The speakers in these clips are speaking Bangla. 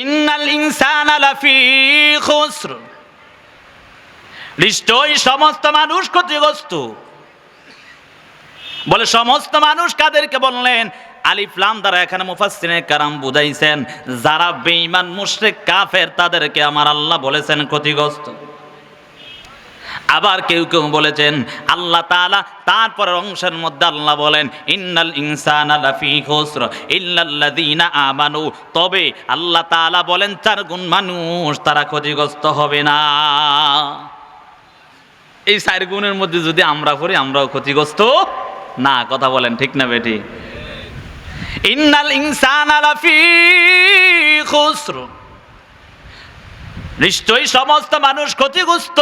ইন্নাল সমস্ত মানুষ ক্ষতিগ্রস্ত। বলে সমস্ত মানুষ কাদেরকে বললেন আলিফলাম দ্বারা এখানে মুফাসিনে কারাম বুঝাইছেন, যারা বেঈমান মুশরিক কাফের তাদেরকে আমার আল্লাহ বলেছেন ক্ষতিগ্রস্ত। আবার কেউ কেউ বলেছেন, আল্লাহ তাআলা তারপরের অংশের মধ্যে আল্লাহ বলেন, ইন্নাল ইনসান আমানু। তবে আল্লাহ তাআলা বলেন, চার গুণ মানুষ তারা ক্ষতিগ্রস্ত হবে না। এই চার গুণের মধ্যে যদি আমরা করি আমরাও ক্ষতিগ্রস্ত না। কথা বলেন, ঠিক না বেটি? ইন্নাল ইনসানা নিশ্চয়ই সমস্ত মানুষ ক্ষতিগ্রস্ত।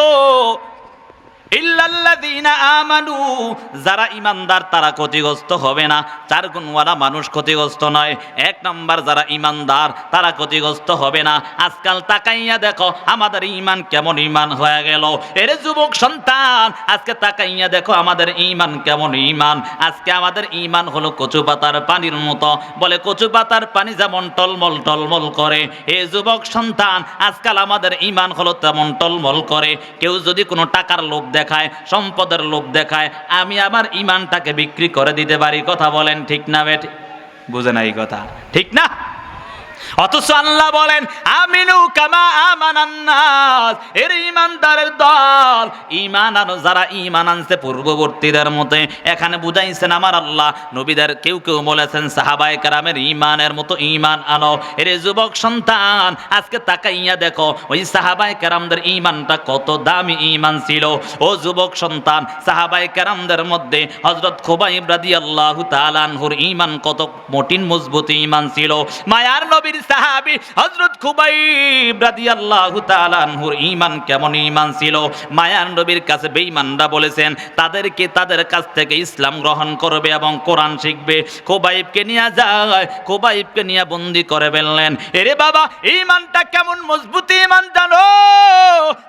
আমানু, যারা ইমানদার তারা ক্ষতিগ্রস্ত হবে না। চার গুণওয়ালা মানুষ ক্ষতিগ্রস্ত নয়। এক নাম্বার, যারা ইমানদার তারা ক্ষতিগ্রস্ত হবে না। আজকাল তাকাইয়া দেখো, আমাদের ইমান কেমন ইমান হয়ে গেল। এর যুবক সন্তান, আজকে তাকাইয়া দেখো, আমাদের ইমান কেমন ইমান আজকে আমাদের ইমান হলো কচু পাতার পানির মতো। বলে কচু পাতার পানি যেমন টলমল টলমল করে। এ যুবক সন্তান, আজকাল আমাদের ইমান হলো তেমন টলমল করে। কেউ যদি কোনো টাকার লোভ দেখায়, সম্পদের লোভ দেখায়, আমি আমার ইমানটাকে বিক্রি করে দিতে পারি। কথা বলেন ঠিক না, বেটি? বুঝে না এই কথা। ঠিক না? অথচ আল্লাহ বলেন, আমিনু কামা আমানান্নাস এর ইমানদারের দল। ইমান আনো, যারা ইমান আনছে পূর্ববর্তীদের মতে, এখানে বুঝাইছেন, আমার আল্লাহ নবীদের কেউ কেউ বলেছেন, সাহাবায়ে কারামের ইমানের মতো ইমান আনো। এর যুবক সন্তান, আজকে তাকাইয়া দেখো, ওই সাহাবায়ে কারামদের ইমানটা কত দামি ইমান ছিল। ও যুবক সন্তান, সাহাবায়ে কারামদের মধ্যে হযরত খুবাইব রাদিয়াল্লাহু তাআলা আনহুর ইমান কত মটিন মজবুত ইমান ছিল। মায়ার নবীর সাহাবী হযরত খুবাইব রাদিয়াল্লাহু তাআলা আনহুর ঈমান কেমন ঈমান ছিল? মায়ার নবীর কাছে বেঈমানরা বলেছেন, তাদেরকে তাদের কাছ থেকে ইসলাম গ্রহণ করবে এবং কোরআন শিখবে। খুবাইবকে নিয়ে যায়, খুবাইবকে নিয়ে বন্দি করে ফেললেন। এরে বাবা, ঈমানটা কেমন মজবুত ঈমান জানো?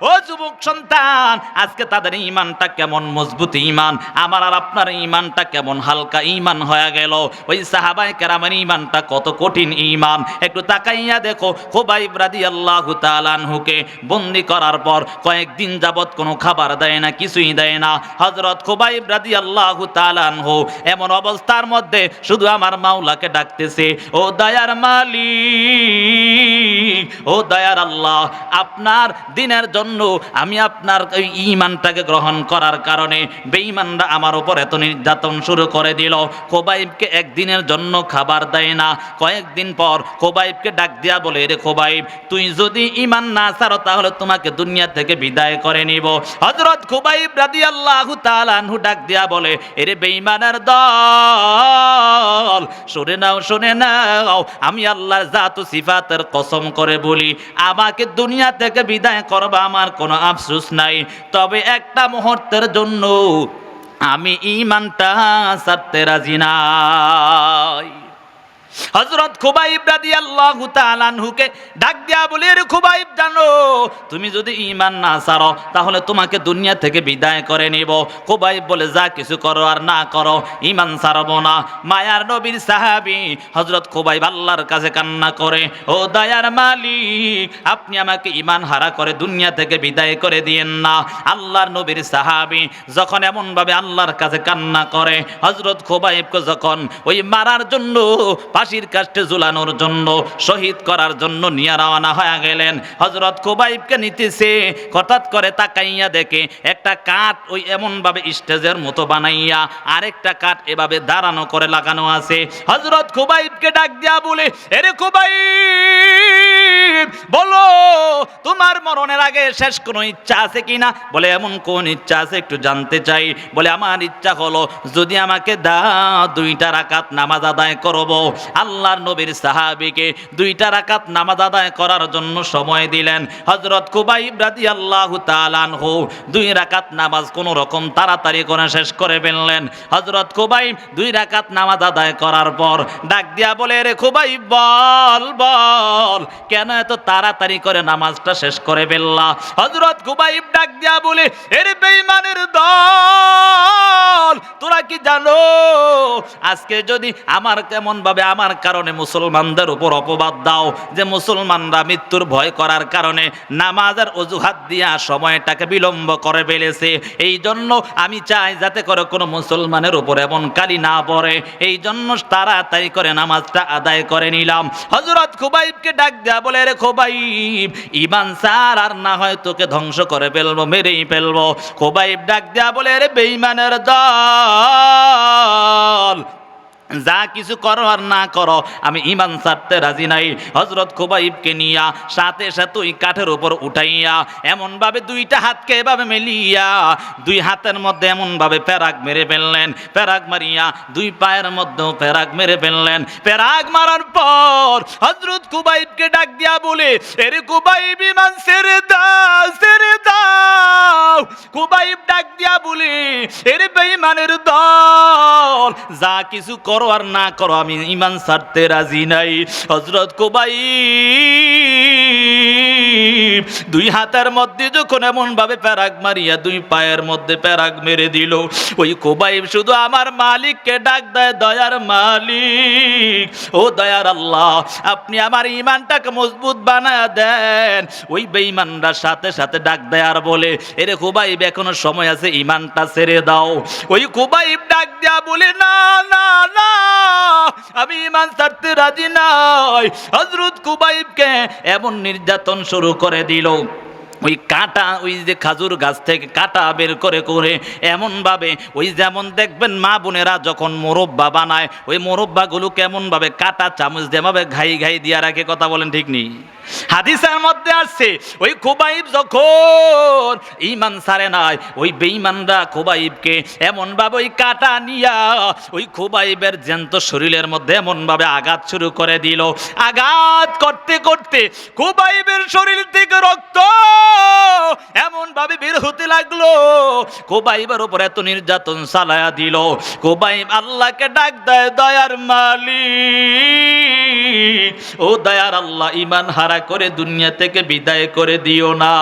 ও যুবক সন্তান, আজকে তাদের ঈমানটা কেমন মজবুত ঈমান? আমার আর আপনার ঈমানটা কেমন হালকা ঈমান হয়ে গেল। ওই সাহাবায়ে কেরামের ঈমানটা কত কঠিন ঈমান। একটু তাকাইয়া দেখো, খুবাইব রাদিয়াল্লাহু তাআলা আনহুকে বন্দি করার পর কয়েকদিন যাবত কোনো খাবার দেয় না, কিছুই দেয় না। হযরত খুবাইব রাদিয়াল্লাহু তাআলা আনহু এমন অবস্থার মধ্যে শুধু আমার মাওলাকে ডাকতেছে, ও দয়ার মালিক, ও দয়ার আল্লাহ, আপনার দিনের জন্য আমি আপনার ওই ঈমানটাকে গ্রহণ করার কারণে বেঈমানরা আমার উপর এত নির্যাতন শুরু করে দিল। খোবাইবকে একদিনের জন্য খাবার দেয় না। কয়েকদিন পর খোবাইবকে ডাক দিয়া বলে রে খোবাইব, তুই যদি ইমান না ছাড়ো, তাহলে তোমাকে দুনিয়া থেকে বিদায় করে নিব। হযরত খোবাইব রাদিয়াল্লাহু তাআলা আনহু ডাক দিয়া বলে, এরে বেঈমানের দল, শুনে নাও শুনে নাও, আমি আল্লাহর জাত সিফাতের কসম করে বলি, আমাকে দুনিয়া থেকে বিদায় করবা আমার কোনো আফসোস নাই। তবে একটা মুহূর্তের জন্য আমি ইমানটা ছাড়তে রাজি নাই। হজরত খুবাইব রাদিয়াল্লাহু তাআলা আনহুকে ডাক দিয়া বলে রে খুবাইব, জানো, তুমি যদি ঈমান না ছাড়ো তাহলে তোমাকে দুনিয়া থেকে বিদায় করে নিব। খুবাইব বলে, যা কিছু করো আর না করো, ঈমান ছাড়বো না। মায়ার নবীর সাহাবী হজরত খুবাইব আল্লাহর কাছে কান্না করে, ও দয়ার মালিক, আপনি আমাকে ঈমান হারা করে দুনিয়া থেকে বিদায় করে দিয়েন না। আল্লাহর নবীর সাহাবী যখন এমন ভাবে আল্লাহর কাছে কান্না করে হজরত খুবাইবকে যখন ওই মারার জন্য ফাঁসির কাষ্টে ঝুলানোর জন্য, শহীদ করার জন্য নিয়ে রওনা হয়ে গেলেন। হজরত কোবাইবকে নিতেছে, হঠাৎ করে তাকাইয়া দেখে একটা কাঠ ওই এমনভাবে স্টেজের মতো বানাইয়া আরেকটা কাঠ এভাবে দাঁড়ানো করে লাগানো আছে। হজরত কোবাইবকে ডাক দিয়া বলে, এরে কোবাইব বলো, তোমার মরণের আগে শেষ কোনো ইচ্ছা আছে কিনা? বলে, এমন কোন ইচ্ছা আছে একটু জানতে চাই। বলে, আমার ইচ্ছা হলো, যদি আমাকে দা দুইটা রাকাত নামাজ আদায় করব। আল্লাহর নবীর সাহাবিকে দুইটা রাকাত নামাজ আদায় করার জন্য সময় দিলেন। হজরত কুবাইব রাদি আল্লাহ তালানহু দুই রাকাত নামাজ কোনো রকম তাড়াতাড়ি করে শেষ করে ফেললেন। হজরত কুবাইব দুই রাকাত নামাজ আদায় করার পর ডাক দিয়া বলে, রে কুবাইব, বল বল, কেন এত তাড়াতাড়ি করে নামাজটা শেষ করে ফেললা? হজরত কুবাইব ডাক দিয়া বলে, এর বেঈমানের দল, তোরা কি জানো? আজকে যদি আমার কেমন ভাবে আমার কারণে মুসলমানদের উপর অপবাদ দাও যে মুসলমানরা মৃত্যুর ভয় করার কারণে নামাজের অজুহাত দিয়া সময়টাকে বিলম্ব করে ফেলেছে। এই জন্য আমি চাই যাতে করে কোনো মুসলমানের উপর এমন কালি না পড়ে। এই জন্য তাড়াতাড়ি করে নামাজটা আদায় করে নিলাম। হজরত খুবাইবকে ডাক দেয়া বলে রে খুবাইব ইমান সার আর না হয় তোকে ধ্বংস করে ফেলব, মেরেই ফেলব। খুবাইব ডাক দেয়া বলে রে বেইমানের দল যা কিছু করো আর না করো, আমি ইমান ছাড়তে রাজি নাই। হজরত খুবাইবকে নিয়া, সাথে সাথে ওই কাঠের উপর উঠাইয়া এমন ভাবে দুইটা হাতকে এভাবে মেলিয়া, দুই হাতের মধ্যে এমন ভাবে প্যারাক মেরে ফেললেন। প্যারাক মারিয়া, দুই পায়ের মধ্যেও প্যারাক মেরে ফেললেন। প্যারাক মারার পর হজরত খুবাইবকে ডাক দিয়া বলে, এরে খুবাইব ইমান ছেড়ে দাও ছেড়ে দাও। খুবাইব ডাক দিয়া বলে, এরে বেঈমানের দল, যা কিছু করো আর না করো, আমি ইমান ছাড়তে রাজি নাই। হজরত কোবাই দুই হাতের মধ্যে যখন এমন ভাবে প্যারাগ মারিয়া দুই পায়ের মধ্যে প্যারাগ মেরে দিল, ওই কোবাইব শুধু আমার মালিককে ডাক দেয়, দয়ার মালিক, ও দয়ার আল্লাহ, আপনি আমার ইমানটাকে মজবুত বানায় দেন। ওই বেঈমানরা সাথে সাথে ডাক দেয় আর বলে, এরে খুবাইব এখনও সময় আছে, ইমানটা ছেড়ে দাও। ওই খুবাইব ডাক দেয়া বলে, না না না আমি ইমান ছাড়তে রাজি নাই। হজরত কুবাইবকে এমন নির্যাতন শুরু করে দিল। ওই কাটা, ওই যে খাজুর গাছ থেকে কাটা বের করে করে এমনভাবে ওই যেমন দেখবেন মা বোনেরা যখন মোরব্বা বানায়, ওই মোরব্বাগুলো কেমনভাবে কাটা চামচ যেভাবে ঘাই ঘাই দিয়া রাখে, কথা বলেন ঠিক নেই? হাদিসের মধ্যে আসছে, ওই খুবাইব যখন ইমান সারে নাই, ওই বেঈমানরা খুবাইবকে এমন ভাবে ওই কাটা নিয়া, ওই খুবাইবের জ্যান্ত শরীরের মধ্যে এমন ভাবে আঘাত শুরু করে দিল। আঘাত করতে করতে খুবাইবের শরীর থেকে রক্ত এমন ভাবে বের হতে লাগল। কোবাইবের উপর এত নির্যাতন চালায়া দিল। কোবাইব আল্লাহকে ডাক দেয়, দয়ার মালিক, ও দয়ার আল্লাহ ইমান হারা করে দুনিয়া থেকে বিদায় করে দিও না।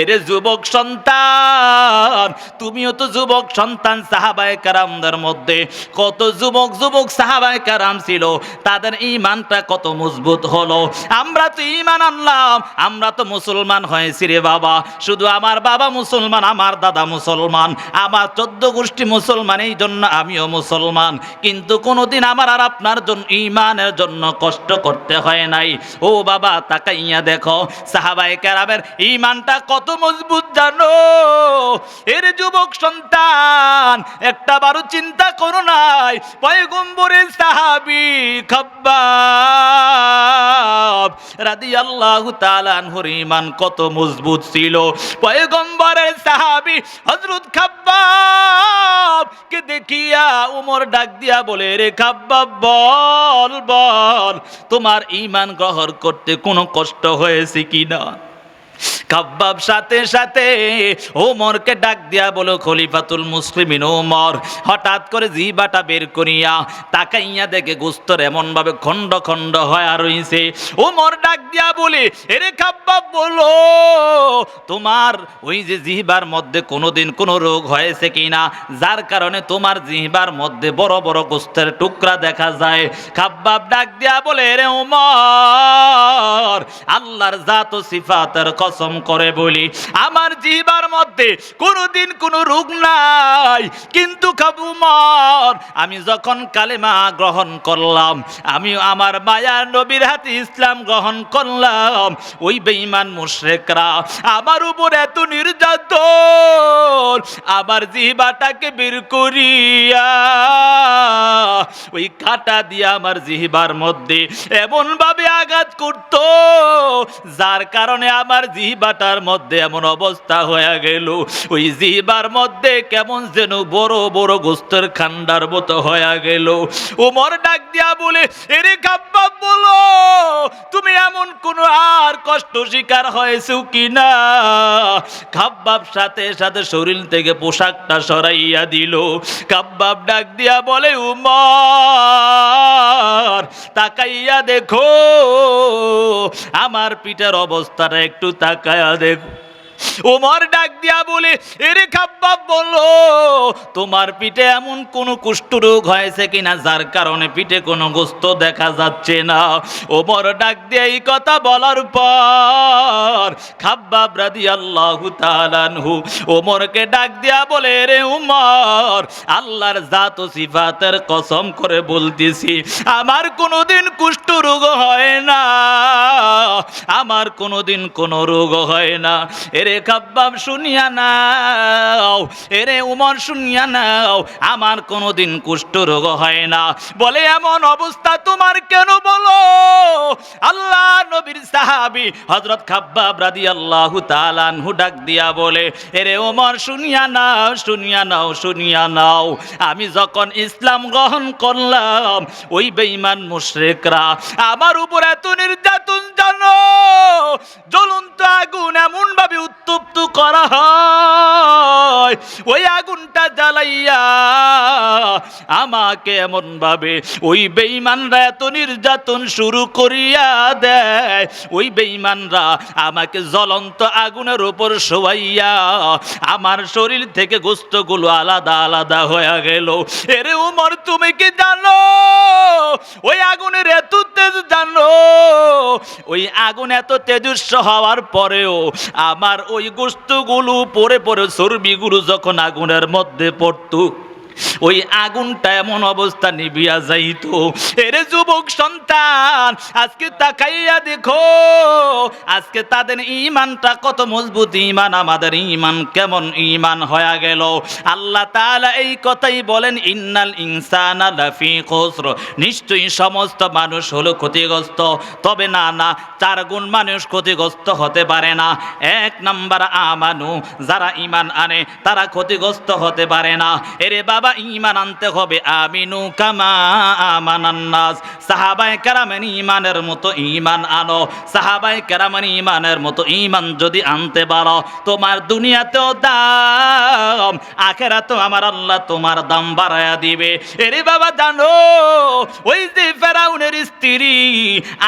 এরে যুবক সন্তান, তুমিও তো যুবক সন্তান সাহাবায়ে কারামদের মধ্যে। কত যুবক যুবক সাহাবায়ে কারাম ছিল, তাদের ইমানটা কত মজবুত হলো। আমরা তো ইমান আনলাম, আমরা তো মুসলমান হয়েছি রে বাবা, শুধু আমার বাবা মুসলমান, আমার দাদা মুসলমান, আমার চোদ্দ গোষ্ঠী মুসলমান, এই জন্য আমিও মুসলমান। কিন্তু কোনোদিন আমার আর আপনার জন্য ইমানের জন্য কষ্ট করতে হয় নাই। ও বাবা, তাকাইয়া দেখো, সাহাবায়ে কেরামের ইমানটা কত মজবুত জানো? এর যুবক সন্তান, একটা বারো চিন্তা করো নাই। পয়গম্বরের সাহাবি খাব্বাব, রাদিয়াল্লাহু তাআলা আনহুর ঈমান কত মজবুত ছিল পয়গম্বরের সাহাবি হজরত খাব্বাব কে দেখিয়া উমর ডাক দিয়া বলে, রে খাব্বাব, বল বল, তোমার ইমান গ্রহণ করতে কোনো কষ্ট হয়েছে কিনা? কাব্বাব সাথে সাথে ওমরকে ডাক দিয়া বলো, খলিফাতুল মুসলিমিন ওমর। হঠাৎ করে জিবাটা বের করিয়া তাকাইয়া দেখে গুস্তর এমন ভাবে খণ্ড খণ্ড হয়ে রইছে। ওমর ডাক দিয়া বলে, এরে কাব্বাব, বলো, তোমার ওই যে জিহবার মধ্যে কোনোদিন কোনো রোগ হয়েছে কিনা? যার কারণে তোমার জিহবার মধ্যে বড় বড় গোস্তের টুকরা দেখা যায়। কাব্বাব ডাক দিয়া বলে রে ওমর, আল্লাহর জাত সিফাতের কসম করে বলি, আমার জিহবার মধ্যে কোনোদিন কোনো রোগ নাই, কিন্তু কাবুমর আমি যখন কালেমা গ্রহণ করলাম, আমি আমার মায়ার নবীর হাতে ইসলাম গ্রহণ করলাম, ওই বেঈমান মুশরেকরা আমার উপর এত নির্যাতন, আমার জিহবাটাকে বের করিয়া, ওই কাটা দিয়ে আমার জিহবার মধ্যে এমন ভাবে আঘাত করত, যার কারণে আমার জিহবাটার মধ্যে এমন অবস্থা হয়ে গেল। ওই জিহবার মধ্যে কেমন যেন বড় বড় গোস্তের খান্ডার মতো হয়ে গেল। ওমর ডাক দিয়া বলে, এরে কাব্বা বলো, তুমি এমন কোন আর কষ্ট শিকার হয়েছে কিনা? খাব্বাব সাথে সাথে শরীর থেকে পোশাকটা সরাইয়া দিল। কাব্বাব ডাক দিয়া বলে, উমর, তাকাইয়া দেখো, আমার পিঠের অবস্থাটা একটু তাকাইয়া দেখো। ওমর ডাক দিয়া বলে, এরে খাব্বাব বলল তোমার পিঠে এমন কোনো কুষ্ঠরোগ হয়েছে কিনা? যার কারণে পিঠে কোনো গোস্ত দেখা যাচ্ছে না। ওমর ডাক দিয়ে এই কথা বলার পর খাব্বাব রাদি আল্লাহ তালানহু ওমরকে ডাক দিয়া বলে রে উমর আল্লাহর জাত ও সিফাতের কসম করে বলতেছি, আমার কোনোদিন কুষ্ঠরোগ হয় না, আমার কোনোদিন কোনো রোগ হয় না। এরে কাব্বাব শুনিয়া নাও, এরে উমর শুনিয়া নাও, আমার কোনোদিন কুষ্ঠ রোগ হয় না। বলে, এমন অবস্থা তোমার কেন বলো? আল্লাহ নবীর সাহাবি হজরত খাব্বাব রাদি আল্লাহ তালানহু ডাক দিয়া বলে, এরে ওমর শুনিয়া নাও শুনিয়া নাও শুনিয়া নাও। আমি যখন ইসলাম গ্রহণ করলাম, ওই বেঈমান মুশরিকরা আমার উপর এত নির্যাতন জানো, জ্বলন্ত আগুন এমন ভাবে উত্তপ্ত করা হয়। ওই আগুনটা জ্বালাইয়া আমাকে এমন ভাবে ওই বেঈমানরা এত নির্যাতন শুরু করিয়া দেয়। ওই বেঈমানরা আমাকে জ্বলন্ত আগুনের উপর শোয়াইয়া আমার শরীর থেকে গোস্তগুলো আলাদা আলাদা হয়ে গেল। এরে উমর, তুমি কি জানো? ওই আগুনের এত তেজ জানো? ওই আগুন এত তেজস্ব হওয়ার পরেও আমার ওই গোস্তগুলো পরে পরে চর্বিগুলো যখন আগুনের মধ্যে পড়তো ওই আগুনটা এমন অবস্থা নিবিয়া যাইতো। এরে যুবক সন্তান, আজকে তাকাইয়া দেখো, আজকে তাদের ইমানটা কত মজবুত ইমান আমাদের ইমান কেমন ইমান হয়ে গেল। আল্লাহ তাআলা এই কথাই বলেন, ইন্নাল ইনসানা লাফি খুসর। নিশ্চয়ই সমস্ত মানুষ হলো ক্ষতিগ্রস্ত। তবে না না, চার গুণ মানুষ ক্ষতিগ্রস্ত হতে পারে না। এক নাম্বার আমানু, যারা ইমান আনে, তারা ক্ষতিগ্রস্ত হতে পারে না। এরে বাবা ইমান আনতে হবে, আমিনু কামা আমানান্নাস। সাহাবায়ে কেরামের ইমানের মতো ইমান আনো, সাহাবায়ে কেরামের ইমানের মতো ইমান যদি আনতে পারো, তোমার দুনিয়াতেও দাম, আখেরাতেও আমার আল্লাহ তোমার দাম বাড়ায়া দিবে। এরে বাবা, জানো, ওই যে ফেরাউনের স্ত্রী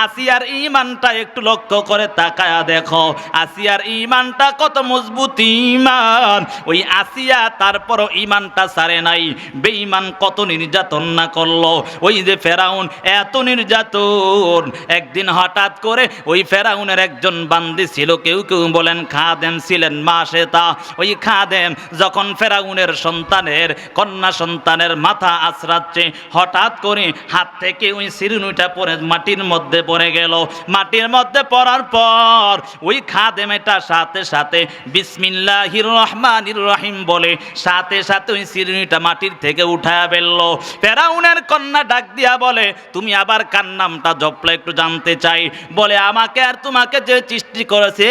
আসিয়ার ইমানটা একটু লক্ষ্য করে তাকায়া দেখো, আসিয়ার ইমানটা কত মজবুত ইমান ওই আসিয়া তারপরও ইমানটা সারে নাই বেঈমান কত নির্যাতন না করল? ওই যে ফেরাউন, এত নির্যাতন। একদিন হঠাৎ করে ওই ফেরাউনের একজন বান্দি ছিল, কেউ কেউ বলেন খাদেম ছিলেন মা তা ওই খাদেম যখন ফেরাউনের সন্তানের, কন্যা সন্তানের মাথা আছড়াচ্ছে, হঠাৎ করে হাত থেকে ওই সিরুনুটা পরে মাটির মধ্যে পড়ে গেল। মাটির মধ্যে পড়ার পর ওই খাদেম এটা সাথে সাথে বিসমিল্লাহির রহমানির রহিম বলে, সাথে সাথে ওই সিরুনিটা মাটির থেকে উঠায়া ফেলল। ফেরাউনের কন্যা ডাক দিয়া বলে, তুমি আবার কার নামটা জপলে একটু জানতে চাই? বলে, আমাকে আর তোমাকে যে সৃষ্টি করেছে,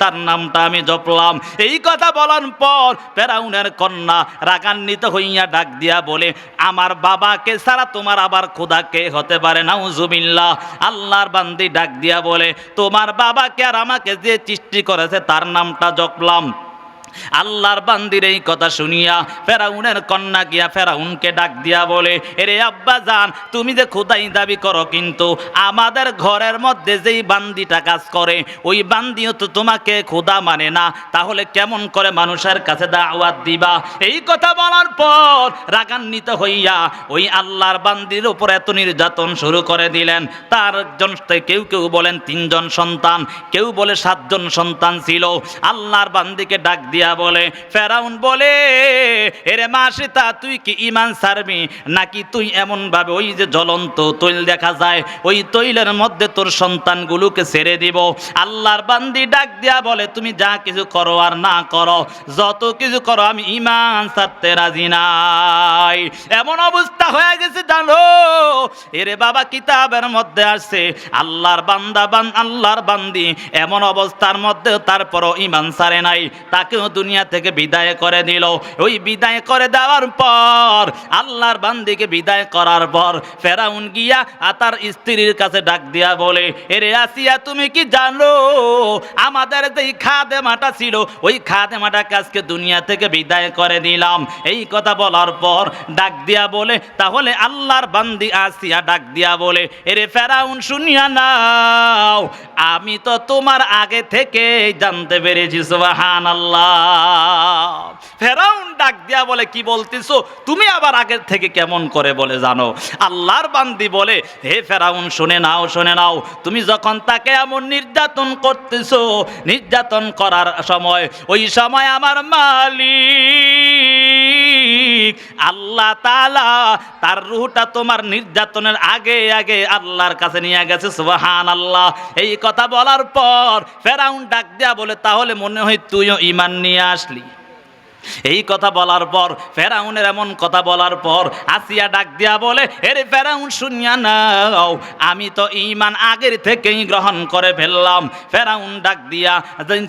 তার নামটা আমি জপলাম। এই কথা বলার পর ফেরাউনের কন্যা রাগান্বিত হইয়া ডাক দিয়া বলে, আমার বাবাকে ছাড়া তোমার আবার খোদাকে হতে পারে? না উজুবিল্লাহ আল্লাহর বান্দি ডাক দিয়া বলে, তোমার বাবাকে আর আমাকে যে সৃষ্টি করেছে, তার নামটা জপলাম। আল্লাহর বান্দির এই কথা শুনিয়া ফেরাউনের কন্যা গিয়া ফেরাউনকে ডাক দিয়া বলে, এরে আব্বা জান, তুমি যে খোদাই দাবি করো কিন্তু আমাদের ঘরের মধ্যে যেই বান্দিটা কাজ করে, ওই বান্দিও তো তোমাকে খোদা মানে না। তাহলে কেমন করে মানুষের কাছে দাওয়াত দিবা? এই কথা বলার পর রাগান্বিত হইয়া ওই আল্লাহর বান্দির উপর এত নির্যাতন শুরু করে দিলেন। তার একজন কেউ কেউ বলেন তিনজন সন্তান, কেউ বলে সাতজন সন্তান ছিল। আল্লাহর বান্দিকে ডাক দিয়া বলে, ফেরাউন বলে, এরে মাসিতা তুই কি ইমান সারবি নাকি তুই এমন ভাবে ওই যে জ্বলন্ত তৈল দেখা যায়, ওই তৈলের মধ্যে তোর সন্তানগুলোকে ছেড়ে দিব? আল্লাহর বান্দি ডাক দিয়া বলে, তুমি যা কিছু করো আর না করো, যত কিছু করো আমি ইমান সারতে রাজি নাই। এমন অবস্থা হয়ে গেছে, জানো? এরে বাবা কিতাবের মধ্যে আসছে, আল্লাহর বান্দা বান, আল্লাহর বান্দি, এমন অবস্থার মধ্যে তারপরও ইমান সারে নাই, তাকেও দুনিয়া থেকে বিদায় করে দিল ওই বিদায় করে দেওয়ার পর আল্লাহর বান্দিকে বিদায় করার পর ফেরাউন গিয়া আর তার স্ত্রীর কাছে ডাক দিয়া বলে, এরে আসিয়া, তুমি কি জানো? আমাদের যেই খাদেমাটা ছিল, ওই খাদেমাটাকে আজকে দুনিয়া থেকে বিদায় করে দিলাম এই কথা বলার পর ডাক দিয়া বলে, তাহলে আল্লাহর বান্দি আসিয়া ডাক দিয়া বলে, এরে ফেরাউন, শুনিয়া নাও, আমি তো তোমার আগে থেকে জানতে পেরেছি সুবাহান আল্লাহ ফেরাউন ডাক দিয়া বলে, কি বলতেছো? তুমি আবার আগের থেকে কেমন করে বলে জানো? আল্লাহর বান্দি বলে, হে ফেরাউন, শুনে নাও শুনে নাও। তুমি যখন তাকে এমন নির্যাতন করতেছো, নির্যাতন করার সময়, ওই সময় আমার মালিক আল্লাহ তালা তার রুহটা তোমার নির্যাতনের আগে আগে আল্লাহর কাছে নিয়ে গেছে সুবাহান আল্লাহ এই কথা বলার পর ফেরাউন ডাক দেয়া বলে, তাহলে মনে হয় তুইও ইমান নিয়ে আসলি। এই কথা বলার পর, ফেরাউনের এমন কথা বলার পর, আসিয়া ডাক দিয়া বলে, এরে ফেরাউন, শুনিয়া নাও, আমি তো ইমান আগের থেকেই গ্রহণ করে ফেললাম। ফেরাউন ডাক দিয়া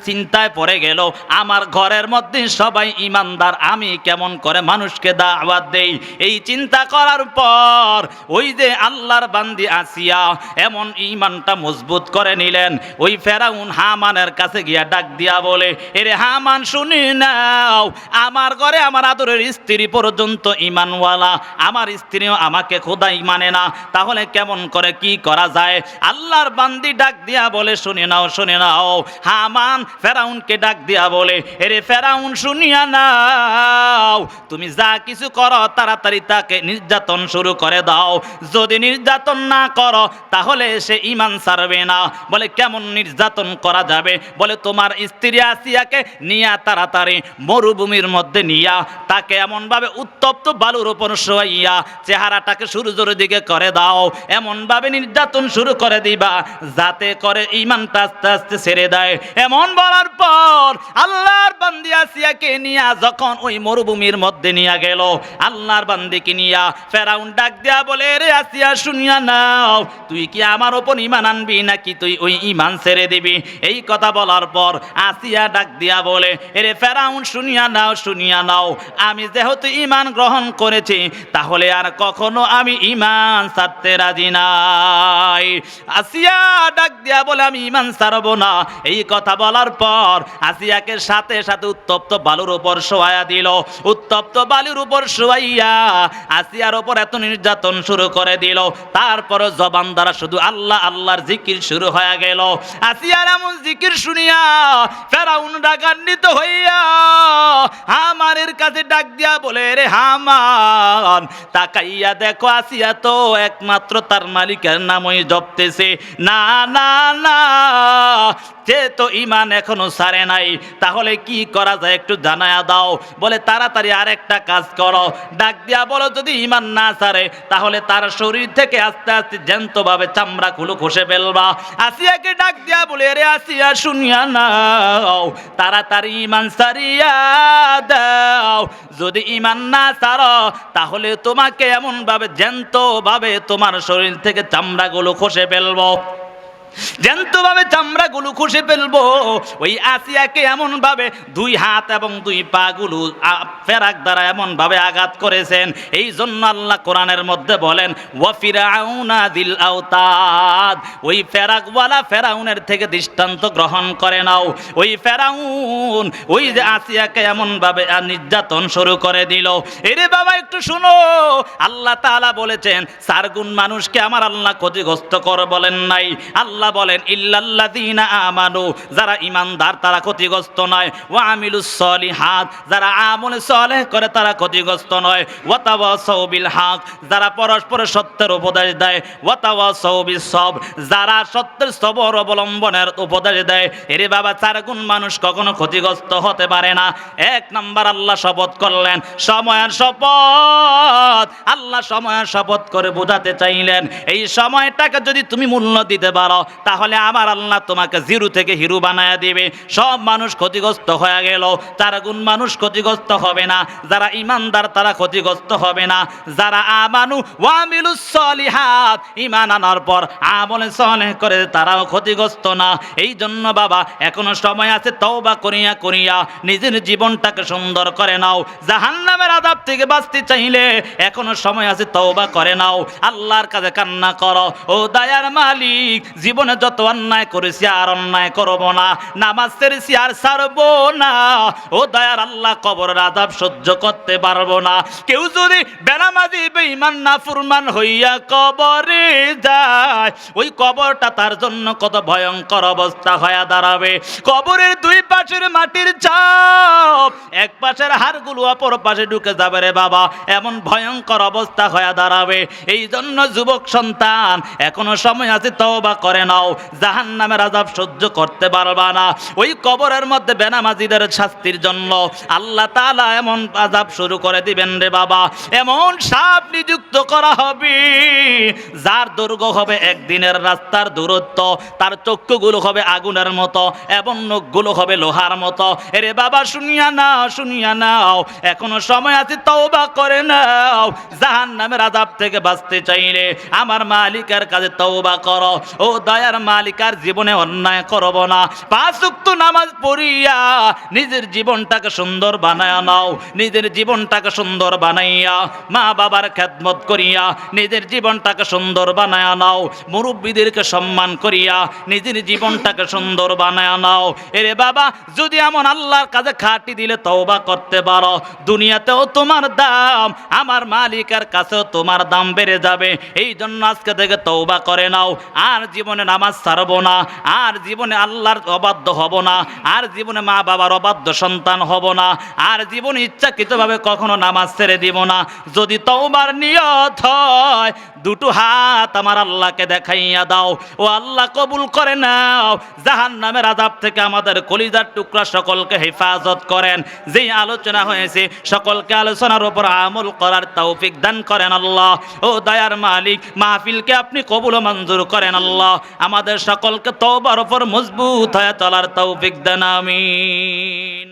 চিন্তায় পড়ে গেল, আমার ঘরের মধ্যে সবাই ইমানদার আমি কেমন করে মানুষকে দাওয়াত দেই? এই চিন্তা করার পর, ওই যে আল্লাহর বান্দি আসিয়া এমন ইমানটা মজবুত করে নিলেন। ওই ফেরাউন হামানের কাছে গিয়া ডাক দিয়া বলে, এরে হামান, শুনি নাও আমার ঘরে আমার আদরের স্ত্রী পর্যন্ত ইমানওয়ালা। আমার স্ত্রীও আমাকে খোদাই মানে না। তাহলে কেমন করে কি করা যায়? আল্লাহর বান্দি ডাক দিয়া বলে, শুনে নাও শুনে নাও। হামান ফেরাউনকে ডাক দিয়া বলে, এরে ফেরাউন, শুনিয়া নাও। তুমি যা কিছু করো, তাড়াতাড়ি তাকে নির্যাতন শুরু করে দাও। যদি নির্যাতন না করো, তাহলে সে ইমান ছাড়বে না। বলে, কেমন নির্যাতন করা যাবে? বলে, তোমার স্ত্রী আসিয়াকে নিয়া তাড়াতাড়ি। মরুভূমির মধ্যে নিয়া, তাকে এমনভাবে উত্তপ্ত বালুর উপর শোয়াইয়া, চেহারাটাকে সূর্যের দিকে করে দাও। এমনভাবে নির্যাতন শুরু করে দিবা, যাতে করে ইমানটা আস্তে আস্তে ছেড়ে দেয়। এমন বলার পর আল্লাহর বান্দি আসিয়াকে নিয়া যখন ওই মরুভূমির মধ্যে নিয়ে গেল, আল্লাহর বান্দিকে নিয়া ফেরাউন ডাক দেয়া বলে, রে আসিয়া, শুনিয়া নাও, তুই কি আমার ওপর ইমান আনবি নাকি তুই ওই ইমান ছেড়ে দিবি? এই কথা বলার পর আসিয়া ডাক দিয়া বলে, এরে ফেরাউন, শুনিয়া নাও শুনিয়া নাও, আমি যেহেতু ইমান গ্রহণ করেছি, তাহলে আর কখনো আমি ইমান ছাড়তে রাজি নাই। আসিয়া ডাক দিয়া বলে, আমি ইমান ছাড়ব না। এই কথা বলার পর আসিয়াকে সাথে সাথে উত্তপ্ত বালুর উপর শোয়া দিল। উত্তপ্ত বালুর উপর শোয়াইয়া আসিয়ার উপর এত নির্যাতন শুরু করে দিল। তারপর জবান দ্বারা শুধু আল্লাহ, আল্লাহর জিকির শুরু হয়ে গেল। আসিয়ার এমন জিকির শুনিয়া ফেরাউন ডাকান্বিত হইয়া হামানের কাছে ডাক দিয়া বলে, রে হামান, তাকাইয়া দেখো, আসিয়া তো একমাত্র তার মালিকের নামই জপতেছে। না না না সে তো ইমান এখনও সারে নাই, তাহলে কি করা যায় একটু জানায়া দাও। বলে, তাড়াতাড়ি আরেকটা কাজ করো। ডাক দিয়া বলো, যদি ইমান না সারে, তাহলে তার শরীর থেকে আস্তে আস্তে জ্যান্তভাবে চামড়া খুলো খসে ফেলবা। আসিয়াকে ডাক দিয়া বলে রে আসিয়া, শুনিয়া নাও। তাড়াতাড়ি ইমান সারিয়া দাও। যদি ইমান না সারো, তাহলে তোমাকে এমন ভাবে জ্যান্ত ভাবে তোমার শরীর থেকে চামড়াগুলো খসে ফেলব। জ্যান্তভাবে চামড়াগুলো খুশে ফেলব। ওই আসিয়াকে এমন ভাবে দুই হাত এবং দুই পা গুলো ফেরাক দ্বারা এমন ভাবে আঘাত করেছেন। এই জন্য আল্লাহ কোরআনের মধ্যে বলেন ওয়াফিরাউনা দিল আওতাদ। ওই ফেরাকওয়ালা ফেরাউনের থেকে দৃষ্টান্ত গ্রহণ করে নাও। ওই ফেরাউন, ওই যে আসিয়াকে এমন ভাবে নির্যাতন শুরু করে দিল। এরে বাবা, একটু শুনো। আল্লাহ তাআলা বলেছেন, চার গুণ মানুষকে আমার আল্লাহ ক্ষতিগ্রস্ত কর বলেন নাই। আল্লাহ বলেন, ইল্লাল্লাযীনা আমানু যারা ইমানদার তারা ক্ষতিগ্রস্ত নয়। ওয়া আমিলুস সলিহাত যারা আমল সলেহ করে তারা ক্ষতিগ্রস্ত নয়। ওয়া তাওয়াসাউ বিল হক যারা পরস্পর সত্যের উপদেশ দেয়। ওয়া তাওয়াসাউ বিস সব যারা সত্যের সবর অবলম্বনের উপদেশ দেয়। এরে বাবা, চার গুণ মানুষ কখনো ক্ষতিগ্রস্ত হতে পারে না। এক নাম্বার, আল্লাহ শপথ করলেন, সময়ের শপথ। আল্লাহ সময়ের শপথ করে বোঝাতে চাইলেন, এই সময়টাকে যদি তুমি মূল্য দিতে পারো তাহলে আমার আল্লাহ তোমাকে জিরো থেকে হিরো বানায় দিবে। সব মানুষ ক্ষতিগ্রস্ত হয়ে গেল। চার গুণ মানুষ ক্ষতিগ্রস্ত হবে না। যারা ইমানদার, তারা ক্ষতিগ্রস্ত হবে না। যারা আমানু ওয়ামিলুস সলিহাত, ইমান আনার পর আমলে সলেহ করে, তারাও ক্ষতিগ্রস্ত না। এই জন্য বাবা, এখনও সময় আছে, তওবা করিয়া করিয়া নিজের জীবনটাকে সুন্দর করে নাও। জাহান্নামের আদাব থেকে বাঁচতে চাইলে এখনও সময় আছে, তওবা করে নাও। আল্লাহর কাছে কান্না করো। ও দয়ার মালিক, জীবনে যত অন্যায় করেছি আর অন্যায় করব না, নামাজ ছেড়েছি আর ছাড়বো না। ও দয়ার আল্লাহ, কবরের আদাব সহ্য করতে পারব না। কেউ যদি বেনামাজি, বেঈমান না ফুরমান হইয়া কবরে যায়, ওই কবরটা তার জন্য কত ভয়ঙ্কর অবস্থা হয়ে দাঁড়াবে। কবরের দুই পাশের মাটির চাপ, এক পাশের হাড়গুলো অপর পাশে ঢুকে যাবে রে বাবা। এমন ভয়ঙ্কর অবস্থা হয়ে দাঁড়াবে। এই জন্য যুবক সন্তান, এখনও সময় আছে তওবা করে নাও জাহান নামের আজাব সহ্য করতে পারবা না। ওই কবরের মধ্যে বেনামাজিদের শাস্তির জন্য আল্লাহ তাআলা এমন আজাব শুরু করে দিবেন রে বাবা। এমন সাপ নিযুক্ত করা হবে, যার দৈর্ঘ্য হবে একদিনের রাস্তার দূরত্ব, তার চক্ষুগুলো হবে আগুনের মতো, এবং নখগুলো হবে লোহার মতো। এরে বাবা, শুনিয়া নাও শুনিয়া নাও, এখনও সময় আছে, তওবা করে নাও। জাহান নামের আজাব থেকে বাঁচতে চাইলে আমার মালিকের কাছে তওবা করো। ও দয়ার মালিকার জীবনে অন্যায় করব না। পাঁচ উক্ত নামাজ পড়িয়া নিজের জীবনটাকে সুন্দর বানায় নাও, নিজের জীবনটাকে সুন্দর বানাইয়া, মা বাবার খেদমত করিয়া নিজের জীবনটাকে সুন্দর বানায় নাও, মুরব্বীদেরকে সম্মান করিয়া নিজের জীবনটাকে সুন্দর বানায় নাও। এরে বাবা, যদি এমন আল্লাহর কাছে খাটি দিলে তওবা করতে পারো। দুনিয়াতেও তোমার দাম, আমার মালিকের কাছেও তোমার দাম বেড়ে যাবে। এই জন্য আজকে থেকে তওবা করে নাও। আর জীবনে নামাজ ছাড়ব না, আর জীবনে আল্লাহর অবাধ্য হব না, আর জীবনে মা বাবার অবাধ্য সন্তান হব না, আর জীবনে ইচ্ছাকৃতভাবে কখনো নামাজ ছেড়ে দিব না। যদি তোমার নিয়ত হয় দুটো হাত আমার আল্লাহকে দেখাইয়া দাও। ও আল্লাহ কবুল করে নাও। জাহান নামের আজাব থেকে আমাদের কলিজার টুকরা সকলকে হেফাজত করেন। যেই আলোচনা হয়েছে, সকলকে আলোচনার উপর আমল করার তৌফিক দান করেন আল্লাহ। ও দয়ার মালিক, মাহফিলকে আপনি কবুল মঞ্জুর করেন আল্লাহ। আমাদের সকলকে তওবার উপর মজবুত হয়ে চলার তৌফিক দেন, আমিন।